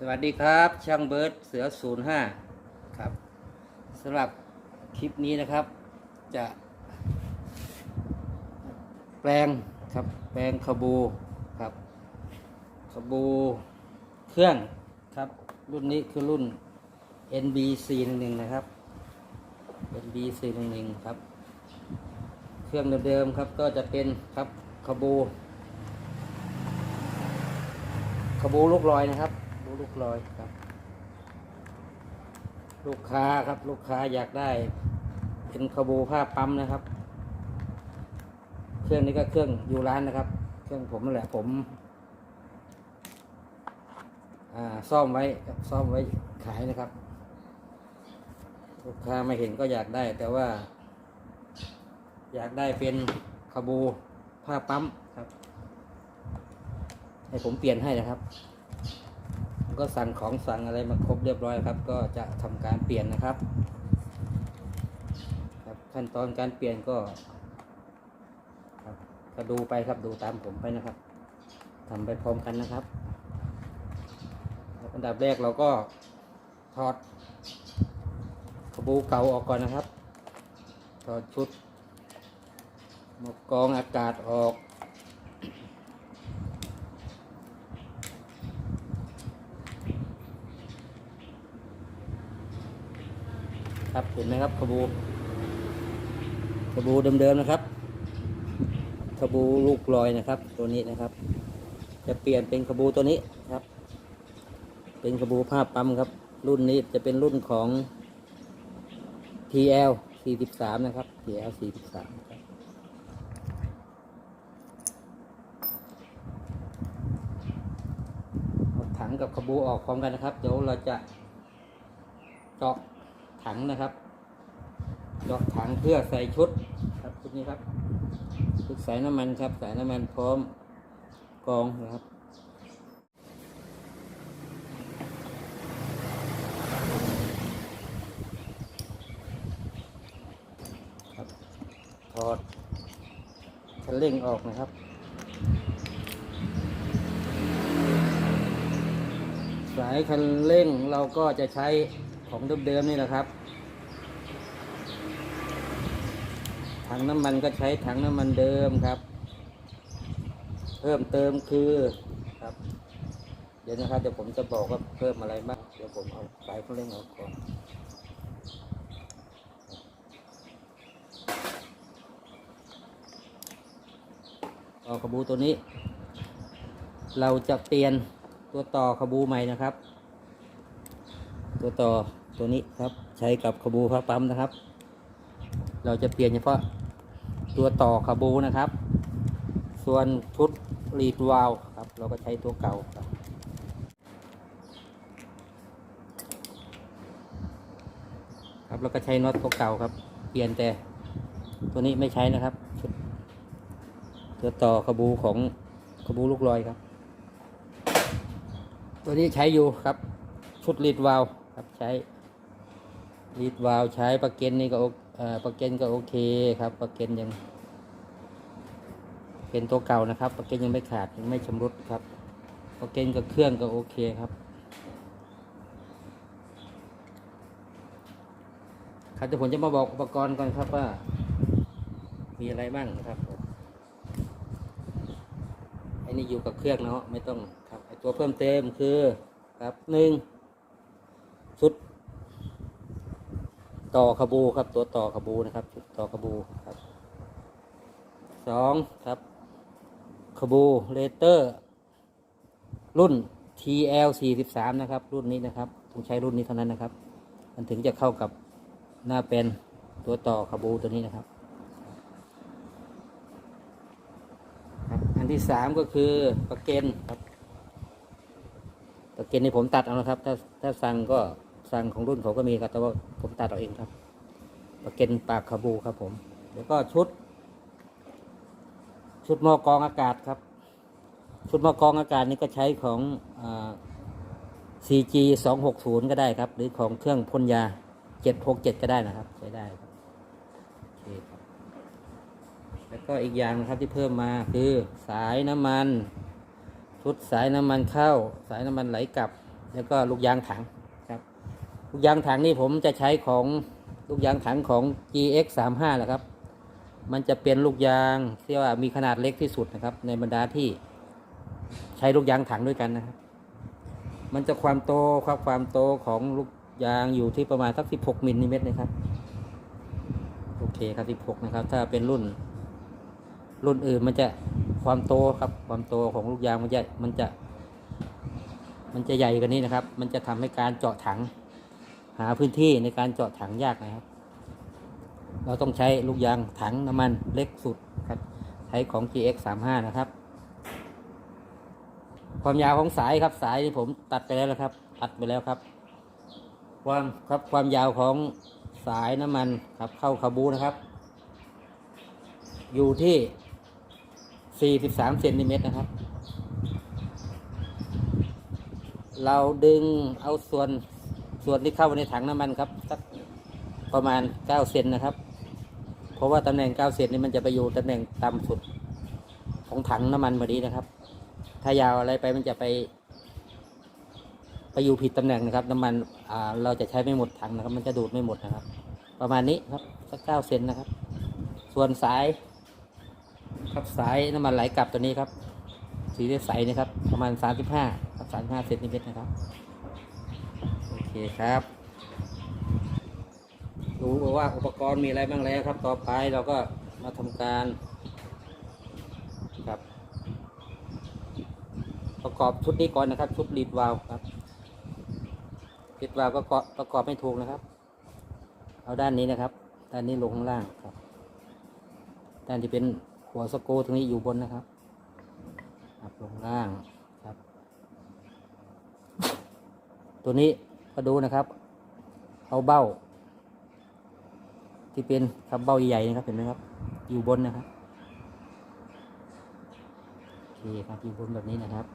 สวัสดีครับ ช่างเบิร์ดเสือศูนย์ห้าครับสำหรับคลิปนี้นะครับ จะ แปลงครับ แปลงขบูครับ ขบูเครื่องครับ รุ่นนี้คือรุ่น NB 4 1 1 นะครับ NB 4 1 1 ครับ เครื่องเดิมๆครับก็จะเป็นครับขบูขบูลูกลอยนะครับ ลูกลอยครับ ลูกค้าครับ ลูกค้าอยากได้ เป็นขบูผ้าปั๊มนะครับ เครื่องนี้ก็เครื่องอยู่ร้านนะครับ เครื่องผมนั่นแหละผมซ่อมไว้ซ่อมไว้ขายนะครับ ลูกค้าไม่เห็นก็อยากได้ แต่ว่า อยากได้เป็นขบูผ้าปั๊มครับ ให้ผมเปลี่ยนให้นะครับ ก็สั่งของสั่งอะไรมาครบเรียบร้อยครับ ก็จะทำการเปลี่ยนนะครับ ครับขั้นตอนการเปลี่ยนก็ครับก็ดูไปครับดูตามผมไปนะครับทำไปพร้อมกันนะครับอันดับแรกเราก็ถอดขบูเก่าออกก่อนนะครับ ถอดชุดหมวกกองอากาศออก ครับเห็นไหมครับขบูขบูเดิมๆนะครับขบูลูกลอยนะครับ ตัวนี้นะครับ จะเปลี่ยนเป็นขบูตัวนี้ครับ เป็นขบูผ้าปั๊มครับ รุ่นนี้จะเป็นรุ่นของ TL 43 นะครับ TL 43ครับถังกับขบูออกพร้อมกันนะครับ เดี๋ยวเราจะเจาะถังนะครับ เจาะถังเพื่อใส่ชุดครับชุดนี้ครับชุดใส่น้ำมันครับใส่น้ำมันพร้อมกรองนะครับครับถอดคันเร่งออกนะครับ สายคันเร่งเราก็จะใช้ของเดิมๆนี่แหละครับ ถั งน้ำมันก็ใช้ถังน้ำมันเดิมครับ เพิ่มเติมคือครับ เดี๋ยวนะครับเดี๋ยวผมจะบอกว่าเพิ่มอะไรบ้างเดี๋ยวผมเอาสายคันเร่งออกก่อนต่อขบูตัวนี้ เราจะเปลี่ยนตัวต่อขบูใหม่นะครับ ตัวต่อตัวนี้ครับ ใช้กับขบูพระปั๊มนะครับ เราจะเปลี่ยนเฉพาะ ตัวต่อขบูนะครับ ส่วนชุดรีดวาลครับ เราก็ใช้ตัวเก่าครับครับเราก็ใช้น็อตตัวเก่าครับ เปลี่ยนแต่ตัวนี้ไม่ใช้นะครับชุดตัวต่อขบูของขบูลูกลอยครับ ตัวนี้ใช้อยู่ครับ ชุดรีดวาลครับใช้รีดวาลใช้ปลักเกนนี่ก็ ปลักเกนก็โอเคครับปลักเกนยัง เป็นตัวเก่านะครับปลักเกนยังไม่ขาดยังไม่ชำรุดครับปลักเกนกับเครื่องก็โอเคครับครับเดี๋ยวผมจะมาบอกอุปกรณ์ก่อนครับว่า มีอะไรบ้างนะครับไอ้นี่อยู่กับเครื่องเนาะไม่ต้องครับไอ้ตัวเพิ่มเติมคือครับหนึ่งชุด ต่อขบูครับ ตัวต่อขบูนะครับ ต่อขบูครับสองครับขบูเลเตอร์ รุ่น TL 43นะครับ รุ่นนี้นะครับต้องใช้รุ่นนี้เท่านั้นนะครับ มันถึงจะเข้ากับหน้าเป็นตัวต่อขบูตัวนี้นะครับ อันที่สามก็คือปลักเกนครับปลักเกนนี่ผมตัดเอานะครับ ถ้าถ้าสั่งก็ สั่งของรุ่นเขาก็มีครับแต่ว่าผมตัดเอาเองครับปลักเกนปากขบูครับ ผม แล้วก็ชุด ชุดหม้อกรองอากาศครับ ชุดหม้อกรองอากาศนี่ก็ใช้ของอ CG 260ก็ได้ครับ หรือของเครื่องพ่นยา 767 ก็ได้นะครับ ใช้ได้ครับโอเคครับแล้วก็อีกอย่างนะครับที่เพิ่มมาคือสายน้ำมัน ชุดสายน้ำมันเข้า สายน้ำมันไหลกลับ แล้วก็ลูกยางถัง ลูกยางถังนี่ผมจะใช้ของลูกยางถังของ GX 3 5แหละครับ มันจะเป็นลูกยางที่ว่ามีขนาดเล็กที่สุดนะครับ ในบรรดาที่ใช้ลูกยางถังด้วยกันนะครับ มันจะความโตครับความโตของลูกยางอยู่ที่ประมาณสัก 16มิลลิเมตรนะครับ โอเคครับ 16 นะครับ ถ้าเป็นรุ่น รุ่นอื่นมันจะความโตครับ ความโตของลูกยางมันจะมันจะ มันจะใหญ่กว่านี้นะครับ มันจะทำให้การเจาะถัง หาพื้นที่ในการเจาะถังยากนะครับ เราต้องใช้ลูกยางถังน้ำมันเล็กสุดครับ ใช้ของ GX 3 5นะครับ ความยาวของสายครับสายที่ผมตัดไปแล้วนะครับ ตัดไปแล้วครับ ความครับความยาวของสายน้ำมันครับเข้าคาบูนะครับ อยู่ที่ 43เซนติเมตรนะครับ เราดึงเอาส่วน ส่วนที่เข้าไปในถังน้ำมันครับสักประมาณ 9 เซนนะครับ เพราะว่าตำแหน่ง 9 เซนนี่มันจะไปอยู่ตำแหน่งต่ำสุดของถังน้ำมันพอดีนะครับ ถ้ายาวอะไรไปมันจะไป ไปอยู่ผิดตำแหน่งนะครับ น้ำมันเราจะใช้ไม่หมดถังนะครับ มันจะดูดไม่หมดนะครับ ประมาณนี้ครับสัก 9 เซนนะครับ ส่วนสาย ครับสายน้ำมันไหลกลับตัวนี้ครับ สีใสนะครับ ประมาณ 35ครับ35เซนติเมตรนะครับ คครับรู้ว่าอุปกรณ์มีอะไรบ้างแล้วครับ ต่อไปเราก็มาทำการครับ ประกอบชุดนี้ก่อนนะครับ ชุดลีดวาลวครับลีดวาลวก็ประกอบประกอบไม่ถูกนะครับ เอาด้านนี้นะครับ ด้านนี้ลงข้างล่างครับ ด้านที่เป็นหัวสกูตรงนี้อยู่บนนะครับครับลงล่างครับ ตัวนี้ ก็ดูนะครับ เอาเบ้า ที่เป็นครับเบ้าใหญ่ๆนะครับเห็นไหมครับ อยู่บนนะครับโอเคครับอยู่บนแบบนี้นะครับ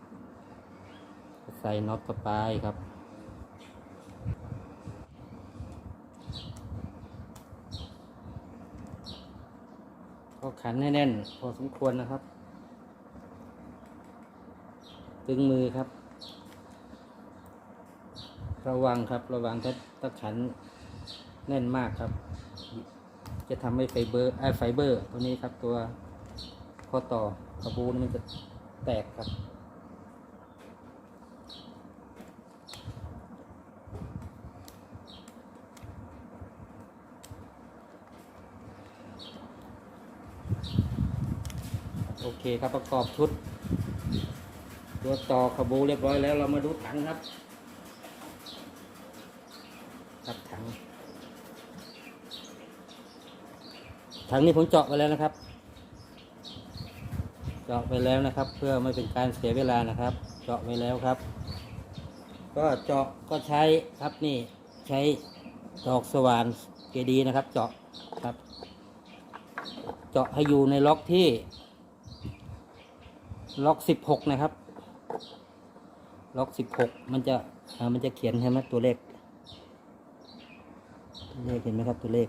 ใส่น็อตเข้าไปครับก็ขันให้แน่น พอสมควรนะครับ ตึงมือครับ ระวังครับระวังถ้าถ้าขันแน่นมากครับ จะทำให้ไฟเบอร์ไอไฟเบอร์ ตัวนี้ครับตัวข้อต่อกระบูนมันจะแตกครับโอเคครับประกอบชุด ตัวต่อขบูเรียบร้อยแล้วเรามาดูถังครับ ครับถังถังนี้ผมเจาะไปแล้วนะครับ เจาะไปแล้วนะครับ เพื่อไม่เป็นการเสียเวลานะครับ เจาะไปแล้วครับ ก็เจาะก็ใช้ครับนี่ใช้ดอกสว่านเกดีนะครับ เจาะครับ เจาะให้อยู่ในล็อกที่ ล็อกสิบหกนะครับ ล็อกสิบหกมันจะมันจะเขียนใช่ไหมตัวเลข เลขเห็นไหมครับตัวเลข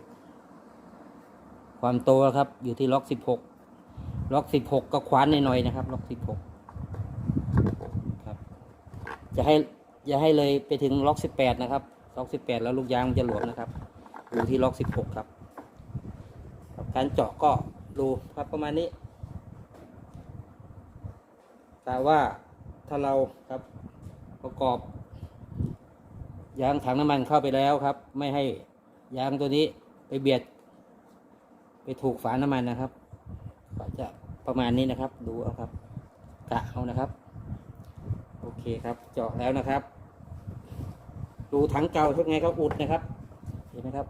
ความโตครับ อยู่ที่ล็อกสิบหกล็อกสิบหกก็คว้านหน่อยๆนะครับ ล็อกสิบหกครับจะให้อย่าให้เลยไปถึงล็อกสิบแปดนะครับ ล็อกสิบแปดแล้วลูกยางมันจะหลวมนะครับ อยู่ที่ล็อกสิบหกครับครับการเจาะก็ดูครับประมาณนี้ แต่ว่าถ้าเราครับประกอบยางถังน้ำมันเข้าไปแล้วครับ ไม่ให้ ยางตัวนี้ไปเบียด ไปถูกฝาน้ำมันนะครับก็จะประมาณนี้นะครับ ดูเอาครับกะเอานะครับ โอเคครับเจาะแล้วนะครับ ดูถังเก่าเป็นไงครับอุดนะครับ เห็นไหมครับ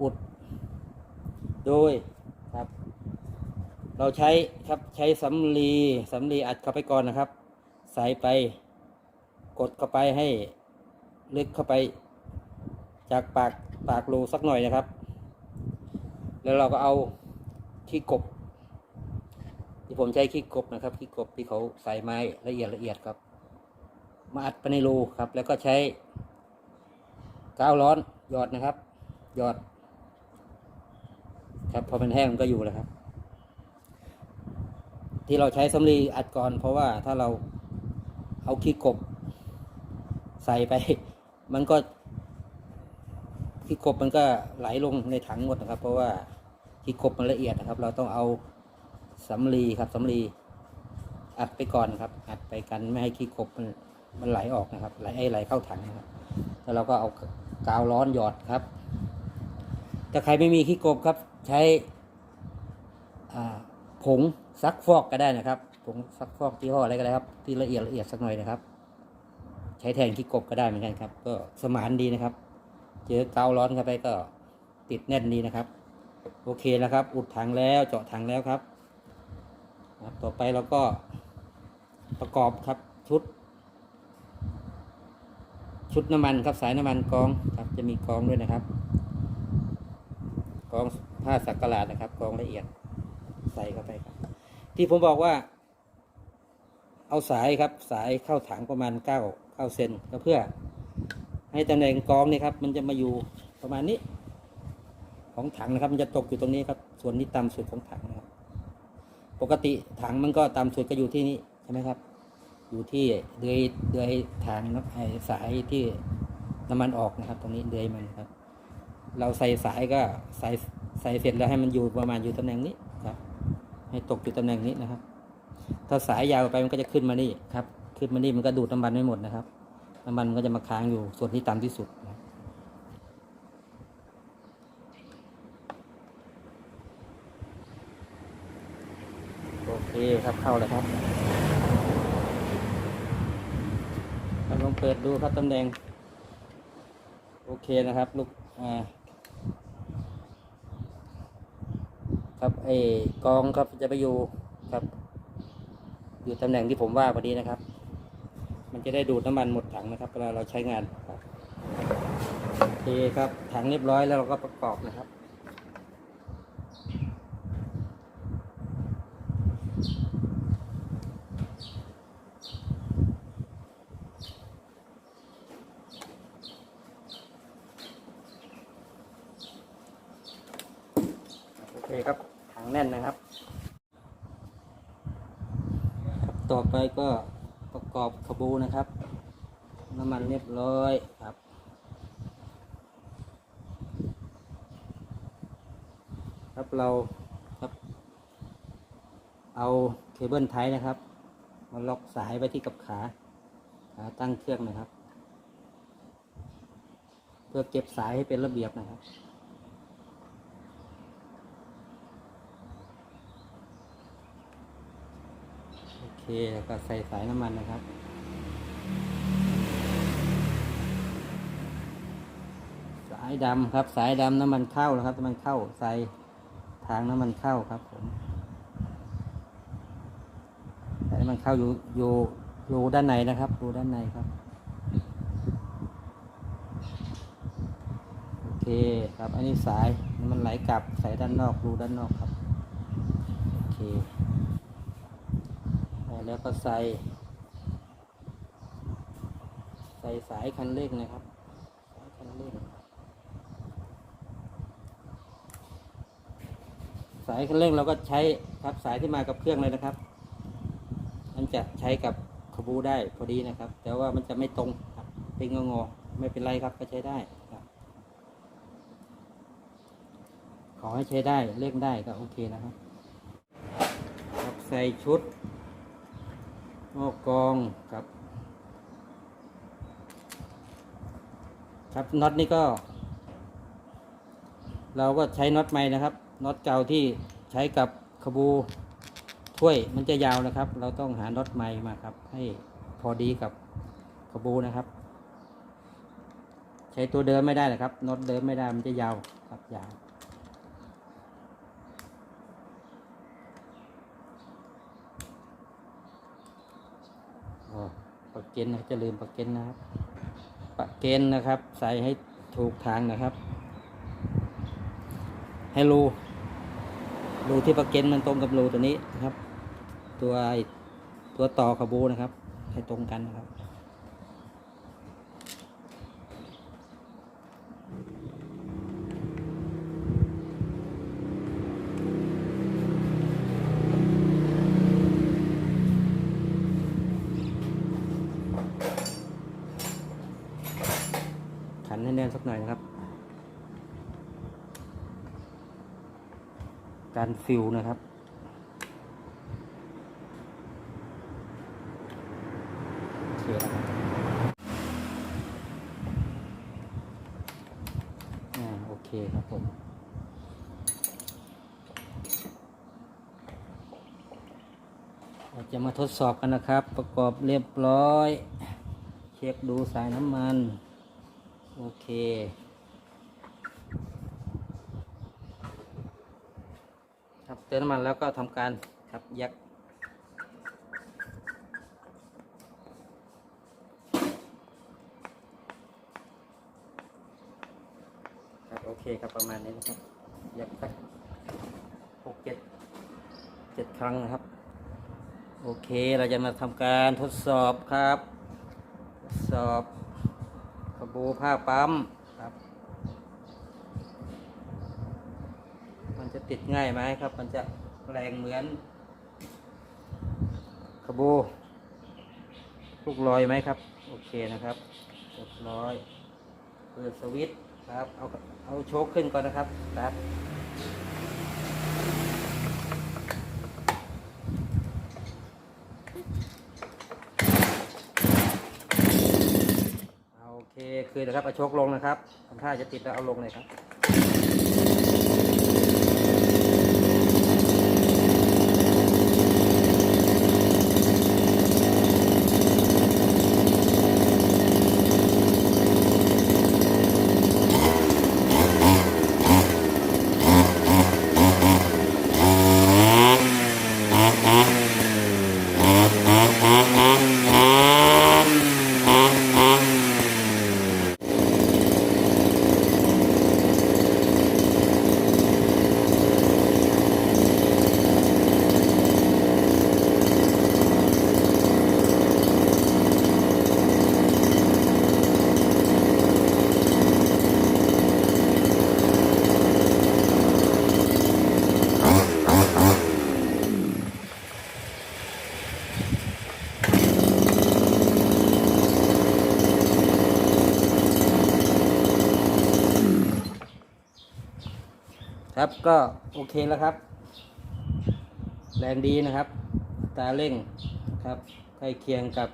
อุด โดยครับ เราใช้ครับใช้สำลีสำลีอัดเข้าไปก่อนนะครับ ใส่ไป กดเข้าไปให้ลึกเข้าไปจากปาก ปากรูสักหน่อยนะครับ แล้วเราก็เอาขี้กบ ที่ผมใช้ขี้กบนะครับขี้กบที่เขาใส่ไม้ละเอียดละเอียดครับ มาอัดไปในรูครับ แล้วก็ใช้กาวร้อนหยอดนะครับ หยอด ครับพอมันแห้งมันก็อยู่แล้วครับ ที่เราใช้สำลีอัดก่อน เพราะว่าถ้าเราเอาขี้กบ ใส่ไป มันก็ ขี้กบมันก็ไหลลงในถังหมดนะครับ เพราะว่าขี้กบมันละเอียดนะครับ เราต้องเอาสำลีครับสำลีอัดไปก่อนครับ อัดไปกันไม่ให้ขี้กบมันมันไหลออกนะครับ ไหลให้ไหลเข้าถังนะครับแล้วเราก็เอากาวร้อนหยอดครับถ้าใครไม่มีขี้กบครับ ใช้ผงซักฟอกก็ได้นะครับผงซักฟอกที่ห้ออะไรก็ได้ครับ ที่ละเอียดละเอียดสักหน่อยนะครับ ใช้แทนขี้กบก็ได้เหมือนกันครับ ก็สมานดีนะครับ เจอเกาวร้อนเข้าไปก็ติดแน่นดีนะครับ โอเคแล้วครับ อุดถังแล้วเจาะถังแล้วครับ ต่อไปเราก็ประกอบครับชุด ชุดน้ำมันครับสายน้ำมันกองครับจะมีกองด้วยนะครับ กองผ้าสักกลาดนะครับ กองละเอียดใส่เข้าไปครับ ที่ผมบอกว่า เอาสายครับ สายเข้าถังประมาณเก้าเก้าเซนก็เพื่อ ให้ตำแหน่งกองเนี่ยครับ มันจะมาอยู่ประมาณนี้ ของถังนะครับ มันจะตกอยู่ตรงนี้ครับ ส่วนนี้ต่ำสุดของถังนะครับ ปกติถังมันก็ต่ำสุดก็อยู่ที่นี้ใช่ไหมครับ อยู่ที่เดือยเดือยทางนะไอสายที่น้ำมันออกนะครับ ตรงนี้เดือยมันครับ เราใส่สายก็ใส่ใส่เสร็จแล้วให้มันอยู่ประมาณอยู่ตำแหน่งนี้ครับ ให้ตกอยู่ตำแหน่งนี้นะครับ ถ้าสายยาวไปมันก็จะขึ้นมานี่ครับ ขึ้นมานี่มันก็ดูดน้ำมันไม่หมดนะครับ น้ำมันก็จะมาค้างอยู่ส่วนที่ต่ำที่สุดนะโอเคครับเข้าแล้วครับเราลองเปิดดูครับตำแหน่ง โอเคนะครับลูกอ่าครับไอ้กองครับจะไปอยู่ครับ อยู่ตำแหน่งที่ผมว่าพอดีนะครับ จะได้ดูดน้ำมันหมดถังนะครับเวลาเราใช้งานครับโอเคครับถังเรียบร้อยแล้วเราก็ประกอบนะครับโอเคครับถังแน่นนะครับครับต่อไปก็ ประกอบขบูนะครับ น้ำมันเรียบร้อยครับครับเราครับเอาเคเบิลไทยนะครับ มาล็อกสายไว้ที่กับขาขาตั้งเครื่องนะครับ เพื่อเก็บสายให้เป็นระเบียบนะครับ เคแล้วก็ใส่สายน้ำมันนะครับ สายดำครับ สายดำน้ำมันเข้านะครับน้ำมันเข้าใส่ทางน้ำมันเข้าครับผมสายน้ำมันเข้าอยู่อยู่รูด้านในนะครับรูด้านในครับโอเคครับ อันนี้สายมันไหลกลับสายด้านนอกรูด้านนอกครับโอเค แล้วก็ใส่ ใส่สายคันเร่งนะครับสายคันเร่งสายคันเร่งเราก็ใช้ครับสายที่มากับเครื่องเลยนะครับ มันจะใช้กับขบูได้พอดีนะครับ แต่ว่ามันจะไม่ตรงครับเป็นงองอไม่เป็นไรครับก็ใช้ได้ครับขอให้ใช้ได้เร่งได้ก็โอเคนะครับใส่ชุด หม้อกองครับ ครับน็อตนี่ก็ เราก็ใช้น็อตใหม่นะครับน็อตเก่าที่ใช้กับขบูถ้วยมันจะยาวนะครับ เราต้องหาน็อตใหม่มาครับ ให้พอดีกับขบูนะครับ ใช้ตัวเดิมไม่ได้นะครับน็อตเดิมไม่ได้มันจะยาวครับยาว ปากเกนนะจะลืมปากเกนนะครับปากเกนนะครับ ใส่ให้ถูกทางนะครับให้รูรูที่ปากเกนมันตรงกับรูตัวนี้นะครับ ตัวตัวต่อขบูนะครับ ให้ตรงกันนะครับ ให้แน่นสักหน่อยนะครับ การฟิวนะครับโอเคแล้วโอเคครับผมเราจะมาทดสอบกันนะครับ ประกอบเรียบร้อย เช็คดูสายน้ำมัน โอเค ครับเติมน้ำมันแล้วก็ทำการครับยักครับโอเคครับประมาณนี้นะครับยักสักหกเจ็ดเจ็ดครั้งนะครับ โอเคเราจะมาทำการทดสอบครับ ทดสอบูผ้าปั๊มครับ มันจะติดง่ายไหมครับ มันจะแรงเหมือนกระบูลูกลอยไหมครับ โอเคนะครับเรียบร้อยเปิดสวิตช์ครับ เอาเอาโชคขึ้นก่อนนะครับตัดเอาโอเคือนะครับเอาโชคลงนะครับทำท่าจะติดแล้วเอาลงเลยครับ ครับก็โอเคแล้วครับ แรงดีนะครับ ตาเร่งครับใกล้เคียงกับ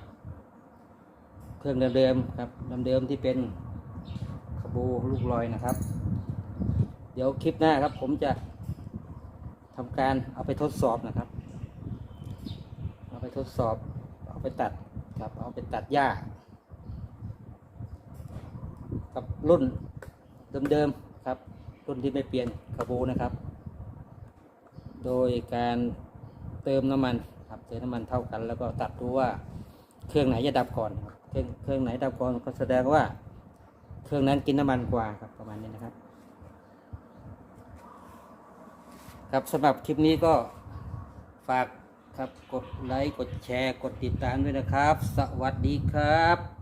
เครื่องเดิมๆครับเดิมๆที่เป็นขบูลูกลอยนะครับ เดี๋ยวคลิปหน้าครับ ผมจะทำการเอาไปทดสอบนะครับ เอาไปทดสอบ เอาไปตัดครับ เอาไปตัดหญ้า กับรุ่นเดิมๆครับ รุ่นที่ไม่เปลี่ยนคาบูนะครับ โดยการเติมน้ำมันครับเติมน้ำมันเท่ากัน แล้วก็ตัดดูว่าเครื่องไหนจะดับก่อนครับเครื่องเครื่องไหนดับก่อนก็แสดงว่าเครื่องนั้นกินน้ำมันกว่าครับประมาณนี้นะครับ ครับสำหรับคลิปนี้ก็ฝากครับกดไลค์กดแชร์ กดติดตามด้วยนะครับ สวัสดีครับ